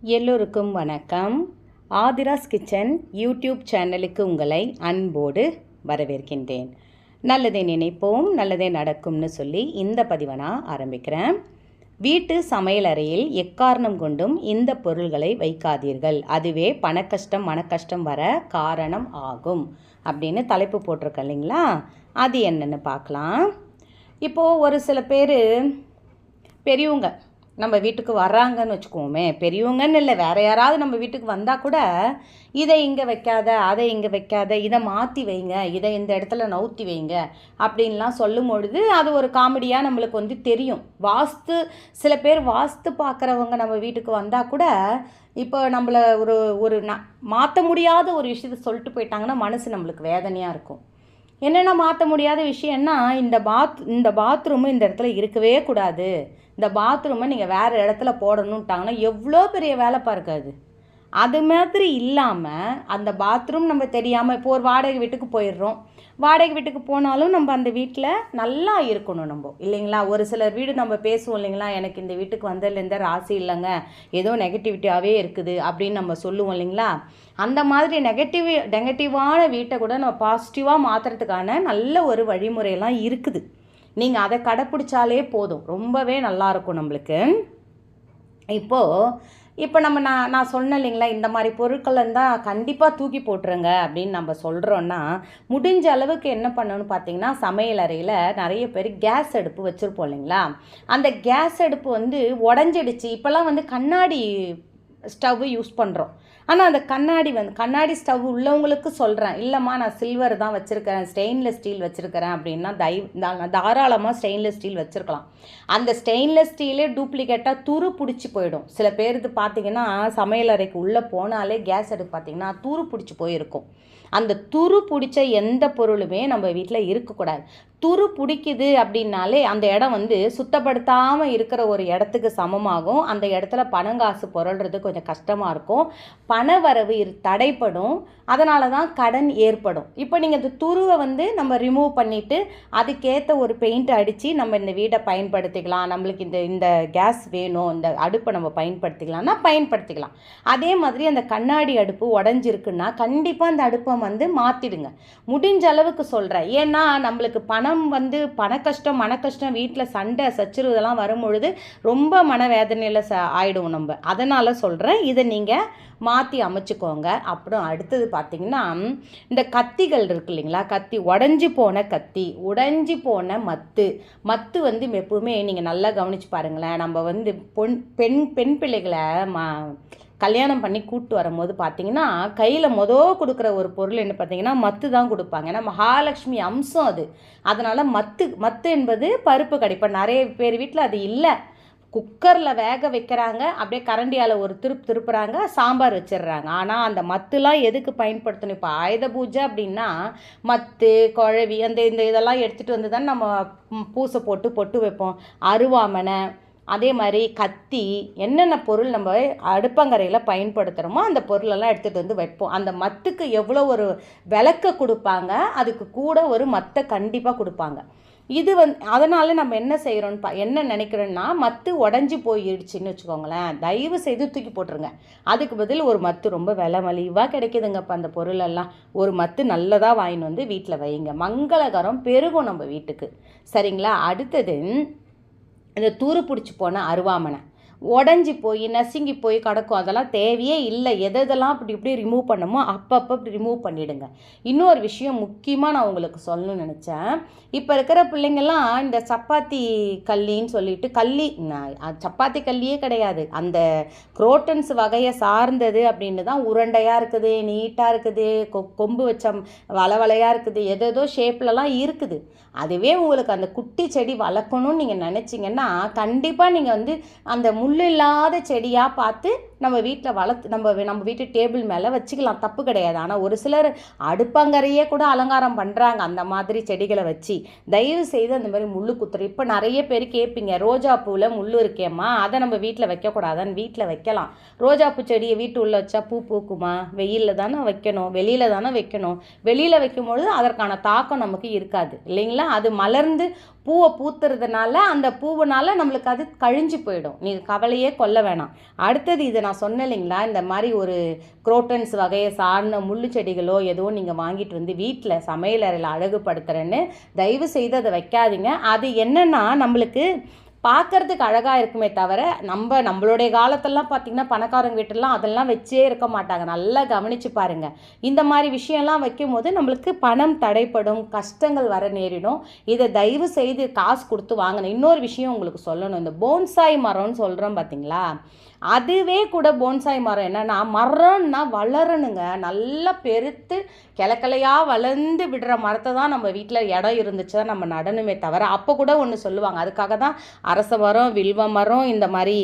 எல்லோருக்கும் வணக்கம். Aadhira's kitchen YouTube சேனலுக்கு உங்களை அன்போடு வரவேற்கின்றேன். நல்லதை நினைப்போம் நல்லதே நடக்கும்னு சொல்லி இந்த பதிவை நான் ஆரம்பிக்கிறேன். வீட்டு சமையலறையில் எக்காரணம் கொண்டும் இந்த பொருள்களை வைக்காதீர்கள். அதுவே பணக்கஷ்டம் மனக்கஷ்டம் வர காரணம் ஆகும். அப்படின்னு தலைப்பு போட்டிருக்க இல்லைங்களா? அது என்னென்னு பார்க்கலாம். இப்போது ஒரு சில பேர் பெரியவங்க நம்ம வீட்டுக்கு வர்றாங்கன்னு வச்சுக்கோமே பெரியவங்கன்னு இல்லை வேறு யாராவது நம்ம வீட்டுக்கு வந்தால் கூட இதை இங்கே வைக்காத அதை இங்கே வைக்காத இதை மாற்றி வைங்க இதை இந்த இடத்துல நவுத்தி வைங்க அப்படின்லாம் சொல்லும் பொழுது அது ஒரு காமெடியாக நம்மளுக்கு வந்து தெரியும். வாஸ்து சில பேர் வாஸ்து பார்க்குறவங்க நம்ம வீட்டுக்கு வந்தால் கூட இப்போ நம்மளை ஒரு ஒரு ந மாற்ற முடியாத ஒரு விஷயத்தை சொல்லிட்டு போயிட்டாங்கன்னா மனசு நம்மளுக்கு வேதனையாக இருக்கும். என்னென்ன மாற்ற முடியாத விஷயம்னா இந்த பாத் இந்த பாத்ரூமு இந்த இடத்துல இருக்கவே கூடாது. இந்த பாத்ரூமை நீங்கள் வேறு இடத்துல போடணுன்ட்டாங்கன்னா எவ்வளோ பெரிய வேலை இருக்காது அது. மாதிரி இல்லாமல் அந்த பாத்ரூம் நம்ம தெரியாமல் இப்போ ஒரு வாடகை வீட்டுக்கு போயிடுறோம். வாடகை வீட்டுக்கு போனாலும் நம்ம அந்த வீட்டில் நல்லா இருக்கணும் நம்ம. இல்லைங்களா? ஒரு சிலர் வீடு நம்ம பேசுவோம் இல்லைங்களா? எனக்கு இந்த வீட்டுக்கு வந்ததுலேருந்து ராசி இல்லைங்க. ஏதோ நெகட்டிவிட்டியாகவே இருக்குது அப்படின்னு நம்ம சொல்லுவோம் இல்லைங்களா? அந்த மாதிரி நெகட்டிவ் நெகட்டிவான வீட்டை கூட நம்ம பாசிட்டிவாக மாற்றுறதுக்கான நல்ல ஒரு வழிமுறையெல்லாம் இருக்குது. நீங்கள் அதை கடைப்பிடிச்சாலே போதும். ரொம்பவே நல்லாயிருக்கும் நம்மளுக்கு. இப்போது இப்போ நம்ம நான் நான் சொன்னேன் இல்லைங்களா இந்த மாதிரி பொருட்கள் இருந்தால் கண்டிப்பாக தூக்கி போட்டுருங்க அப்படின்னு நம்ம சொல்கிறோன்னா முடிஞ்ச அளவுக்கு என்ன பண்ணணும்னு பார்த்தீங்கன்னா சமையல் அறையில் நிறைய பேர் கேஸ் அடுப்பு வச்சுருப்போம் இல்லைங்களா? அந்த கேஸ் அடுப்பு வந்து உடஞ்சிடுச்சு. இப்போல்லாம் வந்து கண்ணாடி ஸ்டவ் யூஸ் பண்ணுறோம் ஆனால் அந்த கண்ணாடி வந்து கண்ணாடி ஸ்டவ் உள்ளவங்களுக்கு சொல்கிறேன் இல்லைம்மா நான் சில்வர் தான் வச்சுருக்கிறேன் ஸ்டெயின்லெஸ் ஸ்டீல் வச்சுருக்கிறேன் அப்படின்னா தயவு தாராளமாக ஸ்டெயின்லெஸ் ஸ்டீல் வச்சுருக்கலாம். அந்த ஸ்டெயின்லெஸ் ஸ்டீலே டூப்ளிகேட்டாக துரு பிடிச்சி போயிடும். சில பேருக்கு பார்த்தீங்கன்னா சமையலறைக்கு உள்ளே போனாலே கேஸ் அடுப்பு பார்த்தீங்கன்னா துரு பிடிச்சி போயிருக்கும். அந்த துரு பிடிச்ச எந்த பொருளுமே நம்ம வீட்டில் இருக்கக்கூடாது. துரு பிடிக்குது அப்படின்னாலே அந்த இடம் வந்து சுத்தப்படுத்தாமல் இருக்கிற ஒரு இடத்துக்கு சமமாகும். அந்த இடத்துல பணங்காசு புரள்றது கொஞ்சம் கஷ்டமாக இருக்கும். பண வரவு இரு- தடைப்படும். அதனால தான் கடன் ஏற்படும். இப்போ நீங்கள் இந்த துருவை வந்து நம்ம ரிமூவ் பண்ணிவிட்டு அதுக்கேற்ற ஒரு பெயிண்ட் அடித்து நம்ம இந்த வீடை பயன்படுத்திக்கலாம். நம்மளுக்கு இந்த இந்த கேஸ் வேணும். இந்த அடுப்பை நம்ம பயன்படுத்திக்கலாம்னா பயன்படுத்திக்கலாம். அதே மாதிரி அந்த கண்ணாடி அடுப்பு உடஞ்சிருக்குன்னா கண்டிப்பாக அந்த அடுப்பை வந்து மாற்றிடுங்க முடிஞ்ச அளவுக்கு சொல்கிறேன் ஏன்னா நம்மளுக்கு பணம் வந்து பண கஷ்டம் மன கஷ்டம் வீட்டில் சண்டை சச்சரவு இதெல்லாம் வரும்பொழுது ரொம்ப மனவேதனையில் ச ஆயிடும் நம்ம. அதனால் சொல்கிறேன் இதை நீங்கள் மாற்றி அமைச்சுக்கோங்க. அப்புறம் அடுத்தது பார்த்தீங்கன்னா இந்த கத்திகள் இருக்கு இல்லைங்களா? கத்தி உடஞ்சி போன கத்தி உடஞ்சி போன மத்து. மத்து வந்து எப்பவுமே நீங்கள் நல்லா கவனிச்சு பாருங்களேன். நம்ம வந்து பொன் பெண் பெண் பிள்ளைகளை மா கல்யாணம் பண்ணி கூப்பிட்டு வரும்போது பார்த்தீங்கன்னா கையில் மொதல் கொடுக்குற ஒரு பொருள் என்ன பார்த்தீங்கன்னா மத்து தான் கொடுப்பாங்க. ஏன்னா மகாலட்சுமி அம்சம் அது. அதனால் மத்து மத்து என்பது பருப்பு கடை. இப்போ நிறைய பேர் வீட்டில் அது இல்லை. குக்கரில் வேக வைக்கிறாங்க. அப்படியே கரண்டியால் ஒரு திருப்பு திருப்புறாங்க. சாம்பார் வச்சிடுறாங்க. ஆனால் அந்த மத்துலாம் எதுக்கு பயன்படுத்தணும்? இப்போ ஆயுத பூஜை அப்படின்னா மத்து குழவி அந்த இந்த இதெல்லாம் எடுத்துகிட்டு வந்து தான் நம்ம பூசை போட்டு பொட்டு வைப்போம். அருவாமனை அதே மாதிரி கத்தி என்னென்ன பொருள் நம்ம அடுப்பங்கரையில் பயன்படுத்துகிறோமோ அந்த பொருளெல்லாம் எடுத்துகிட்டு வந்து வைப்போம். அந்த மத்துக்கு எவ்வளோ ஒரு விளக்க கொடுப்பாங்க அதுக்கு கூட ஒரு மத்தை கண்டிப்பாக கொடுப்பாங்க. இது வந்து அதனால் நம்ம என்ன செய்கிறோன்னு பா என்ன நினைக்கிறோன்னா மத்து உடஞ்சி போயிடுச்சுன்னு வச்சுக்கோங்களேன். தயவு செய்து தூக்கி போட்டுருங்க. அதுக்கு பதில் ஒரு மத்து ரொம்ப விலை மலிவாக கிடைக்குதுங்கப்பா அந்த பொருளெல்லாம். ஒரு மத்து நல்லதாக வாங்கின்னு வந்து வீட்டில் வைங்க மங்களகரம் பெருகும் நம்ம வீட்டுக்கு. சரிங்களா? அடுத்தது இந்த தூரு பிடிச்சி போன அருவாமனை. உடஞ்சி போய் நசுங்கி போய் கிடக்கும். அதெல்லாம் தேவையே இல்லை. எது எதெல்லாம் அப்படி இப்படி ரிமூவ் பண்ணுமோ அப்பப்போ இப்படி ரிமூவ் பண்ணிவிடுங்க இன்னொரு விஷயம் முக்கியமாக நான் உங்களுக்கு சொல்லணும்னு நினச்சேன். இப்போ இருக்கிற பிள்ளைங்கள்லாம் இந்த சப்பாத்தி கல்லின்னு சொல்லிட்டு கல்லி நான் சப்பாத்தி கல்லியே கிடையாது. அந்த குரோட்டன்ஸ் வகையை சார்ந்தது அப்படின்னு தான் உருண்டையாக இருக்குது நீட்டாக இருக்குது கொ கொம்பு வச்ச வளவளையாக இருக்குது எதேதோ ஷேப்லலாம் இருக்குது. அதுவே உங்களுக்கு அந்த குட்டி செடி வளர்க்கணும்னு நீங்கள் நினச்சிங்கன்னா கண்டிப்பாக நீங்கள் வந்து அந்த முள் இல்லாத செடியாக பார்த்து நம்ம வீட்டில் வளர்த்து நம்ம நம்ம வீட்டு டேபிள் மேலே வச்சுக்கலாம். தப்பு கிடையாது. ஆனால் ஒரு சிலர் அடுப்பங்கரையே கூட அலங்காரம் பண்ணுறாங்க அந்த மாதிரி செடிகளை வச்சு. தயவு செய்து அந்த மாதிரி முள்ளு குத்துறோம் இப்போ நிறைய பேர் கேட்பீங்க ரோஜா பூவில் முள் இருக்கேம்மா. அதை நம்ம வீட்டில் வைக்கக்கூடாதான்னு வீட்டில் வைக்கலாம். ரோஜா பூ செடியை வீட்டு உள்ள வச்சா பூ பூக்குமா? வெயிலில் தானே வைக்கணும். வெளியில் தானே வைக்கணும். வெளியில் வைக்கும்பொழுது அதற்கான தாக்கம் நமக்கு இருக்காது. இல்லைங்களா? அது மலர்ந்து பூவை பூத்துறதுனால அந்த பூவுனால நம்மளுக்கு அது கழிஞ்சு போயிடும். நீ கவலையே கொல்ல வேணாம். அடுத்தது இதை நான் சொன்னேன் இல்லைங்களா இந்த மாதிரி ஒரு குரோட்டன்ஸ் வகையை சார்ந்த முள்ளு செடிகளோ ஏதோ நீங்கள் வாங்கிட்டு வந்து வீட்டில் சமையலறையில் அழகுபடுத்துகிறேன்னு தயவு செய்து அதை வைக்காதீங்க. அது என்னென்னா நம்மளுக்கு பார்க்கறதுக்கு அழகாக இருக்குமே தவிர நம்ம நம்மளுடைய காலத்திலலாம் பார்த்திங்கன்னா பணக்காரங்க வீட்டெல்லாம் அதெல்லாம் வச்சே இருக்க மாட்டாங்க. நல்லா கவனித்து பாருங்கள் இந்த மாதிரி விஷயம்லாம் வைக்கும்போது நம்மளுக்கு பணம் தடைப்படும் கஷ்டங்கள் வர நேரிடும். இதை தயவு செய்து காசு கொடுத்து வாங்கணும். இன்னொரு விஷயம் உங்களுக்கு சொல்லணும். இந்த போன்சாய் மரம்னு சொல்கிறோம் பார்த்தீங்களா அதுவே கூட போன்சாய் மரம் என்னென்னா மரம்னா வளரணுங்க. நல்லா பெருத்து கிளக்கிளையாக வளர்ந்து விடுற மரத்தை தான் நம்ம வீட்டில் இடம் இருந்துச்சு தான் நம்ம நடணுமே தவிர அப்போ கூட ஒன்று சொல்லுவாங்க. அதுக்காக தான் அரச மரம் வில்வ மரம் இந்த மாதிரி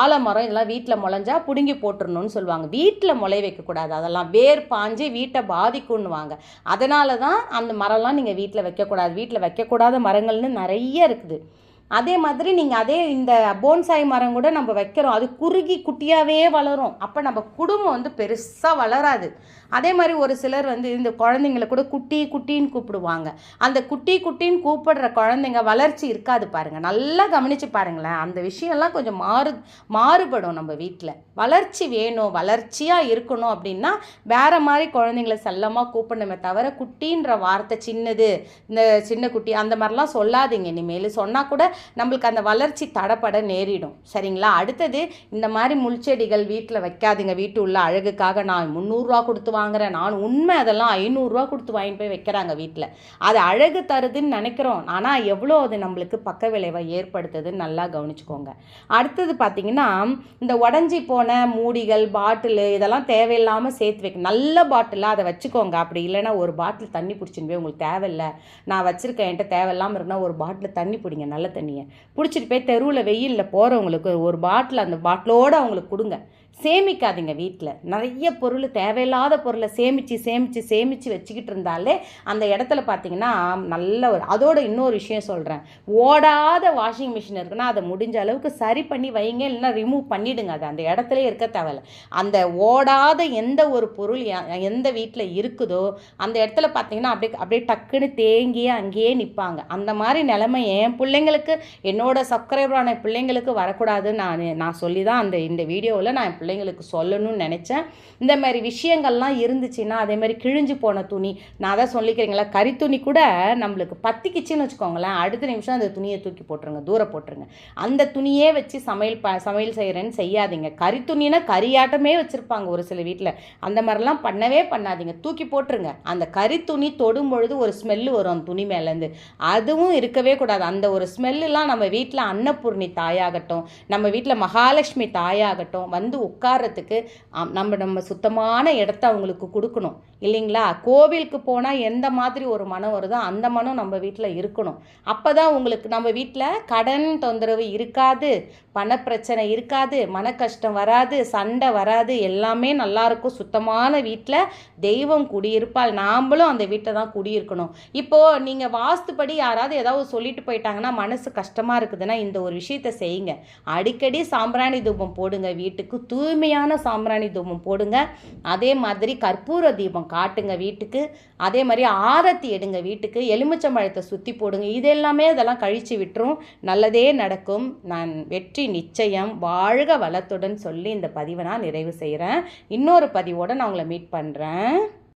ஆலமரம் இதெல்லாம் வீட்டில் முளைஞ்சா பிடுங்கி போட்டுருணும்னு சொல்லுவாங்க. வீட்டில் முளை வைக்கக்கூடாது அதெல்லாம் வேர் பாஞ்சு வீட்டை பாதிக்கும்னுவாங்க. அதனால தான் அந்த மரம்லாம் நீங்கள் வீட்டில் வைக்கக்கூடாது. வீட்டில் வைக்கக்கூடாத மரங்கள்னு நிறைய இருக்குது. அதே மாதிரி நீங்கள் அதே இந்த போன்சாய் மரம் கூட நம்ம வைக்கிறோம். அது குறுகி குட்டியாகவே வளரும். அப்போ நம்ம குடும்பம் வந்து பெருசாக வளராது. அதே மாதிரி ஒரு சிலர் வந்து இந்த குழந்தைங்கள கூட குட்டி குட்டின்னு கூப்பிடுவாங்க. அந்த குட்டி குட்டின்னு கூப்பிடுற குழந்தைங்க வளர்ச்சி இருக்காது பாருங்கள் நல்லா கவனித்து பாருங்களேன். அந்த விஷயம்லாம் கொஞ்சம் மாறு மாறுபடும் நம்ம வீட்டில் வளர்ச்சி வேணும் வளர்ச்சியாக இருக்கணும் அப்படின்னா வேறு மாதிரி குழந்தைங்கள செல்லமாக கூப்பிடணுமே தவிர குட்டின்ற வார்த்தை சின்னது இந்த சின்ன குட்டி அந்த மாதிரிலாம் சொல்லாதீங்க. இனிமேல் சொன்னால் கூட நம்மளுக்கு அந்த வளர்ச்சி தடப்பட நேரிடும். சரிங்களா? அடுத்தது இந்த மாதிரி முள்செடிகள் வீட்டில் வைக்காதீங்க. வீட்டு உள்ள அழகுக்காக நான் முந்நூறுரூவா கொடுத்து வாங்குறேன். நான் உண்மை அதெல்லாம் ஐநூறுரூவா கொடுத்து வாங்கிட்டு போய் வைக்கிறாங்க வீட்டில் அது அழகு தருதுன்னு நினைக்கிறோம். ஆனால் எவ்வளோ அது நம்மளுக்கு பக்க விளைவை ஏற்படுத்துதுன்னு நல்லா கவனிச்சுக்கோங்க. அடுத்தது பார்த்திங்கன்னா இந்த உடஞ்சி போன மூடிகள் பாட்டிலு இதெல்லாம் தேவையில்லாமல் சேர்த்து வைக்க நல்ல பாட்டிலாக அதை வச்சுக்கோங்க. அப்படி இல்லைன்னா ஒரு பாட்டில் தண்ணி பிடிச்சின்னு போய் உங்களுக்கு தேவையில்லை. நான் வச்சுருக்கேன். என்கிட்ட தேவையில்லாமல் இருக்குன்னா ஒரு பாட்டில் தண்ணி பிடிங்க. நல்ல தண்ணி தண்ணியை பிடிச்சிட்டு போய் தெருவில் வெயிலில் போகிறவங்களுக்கு ஒரு பாட்டில் அந்த பாட்டிலோடு அவங்களுக்கு கொடுங்க. சேமிக்காதீங்க வீட்டில் நிறைய பொருள் தேவையில்லாத பொருளை சேமித்து சேமித்து சேமித்து வச்சுக்கிட்டு இருந்தாலே அந்த இடத்துல பார்த்தீங்கன்னா நல்ல ஒரு அதோட இன்னொரு விஷயம் சொல்கிறேன் ஓடாத வாஷிங் மிஷின் இருக்குன்னா அதை முடிஞ்ச அளவுக்கு சரி பண்ணி வைங்க. இல்லைன்னா ரிமூவ் பண்ணிவிடுங்க அது அந்த இடத்துல இருக்க தேவையில்ல அந்த ஓடாத எந்த ஒரு பொருள் எந்த வீட்டில் இருக்குதோ அந்த இடத்துல பார்த்தீங்கன்னா அப்படியே அப்படியே டக்குன்னு தேங்கியே அங்கேயே நிற்பாங்க அந்த மாதிரி நிலைமை என் பிள்ளைங்களுக்கு என்னோட சப்ஸ்கிரைபரான பிள்ளைங்களுக்கு வரக்கூடாதுன்னு நான் நான் சொல்லி தான் அந்த இந்த வீடியோவில் நான் பிள்ளைங்களுக்கு சொல்லணும்னு நினச்சேன். இந்த மாதிரி விஷயங்கள்லாம் இருந்துச்சுன்னா அதே மாதிரி கிழிஞ்சு போன துணி நான் தான் சொல்லிக்கிறீங்களா கறி துணி கூட நம்மளுக்கு பத்திக்குச்சின்னு வச்சுக்கோங்களேன். அடுத்த நிமிஷம் அந்த துணியை தூக்கி போட்டுருங்க தூரம் போட்டுருங்க. அந்த துணியே வச்சு சமையல் ப சமையல் செய்கிறேன்னு செய்யாதீங்க. கறி துணினா கறியாட்டமே வச்சுருப்பாங்க ஒரு சில வீட்டில் அந்த மாதிரிலாம் பண்ணவே பண்ணாதீங்க. தூக்கி போட்டுருங்க. அந்த கறி துணி தொடும் பொழுது ஒரு ஸ்மெல்லு வரும் அந்த துணி மேலேருந்து. அதுவும் இருக்கவே கூடாது. அந்த ஒரு ஸ்மெல்லுலாம் நம்ம வீட்டில் அன்னபூர்ணி தாயாகட்டும் நம்ம வீட்டில் மகாலட்சுமி தாயாகட்டும் வந்து உட்காரத்துக்கு நம்ம நம்ம சுத்தமான இடத்த அவங்களுக்கு கொடுக்கணும். இல்லைங்களா? கோவிலுக்கு போனால் எந்த மாதிரி ஒரு மனம் வருதோ அந்த மனம் நம்ம வீட்டில் இருக்கணும். அப்போ தான் உங்களுக்கு நம்ம வீட்டில் கடன் தொந்தரவு இருக்காது பணப்பிரச்சனை இருக்காது மன கஷ்டம் வராது சண்டை வராது எல்லாமே நல்லாயிருக்கும் சுத்தமான வீட்டில் தெய்வம் குடியிருப்பால் நாம்ளும் அந்த வீட்டை தான் குடியிருக்கணும். இப்போது நீங்கள் வாஸ்துப்படி யாராவது ஏதாவது சொல்லிட்டு போயிட்டாங்கன்னா மனசு கஷ்டமாக இருக்குதுன்னா இந்த ஒரு விஷயத்தை செய்யுங்க. அடிக்கடி சாம்பிராணி தூபம் போடுங்க வீட்டுக்கு தூய்மையான சாம்பிராணி தூபம் போடுங்க. அதே மாதிரி கற்பூர தீபம் காட்டுங்க வீட்டுக்கு. அதே மாதிரி ஆரத்தி எடுங்க வீட்டுக்கு. எலுமிச்சம்பழத்தை சுற்றி போடுங்க. இது எல்லாமே அதெல்லாம் கழித்து விட்டுரும். நல்லதே நடக்கும். நான் வெற்றி நிச்சயம் வாழ்க வளத்துடன் சொல்லி இந்த பதிவை நான் நிறைவு செய்கிறேன் இன்னொரு பதிவோடு நான் உங்களை மீட் பண்ணுறேன்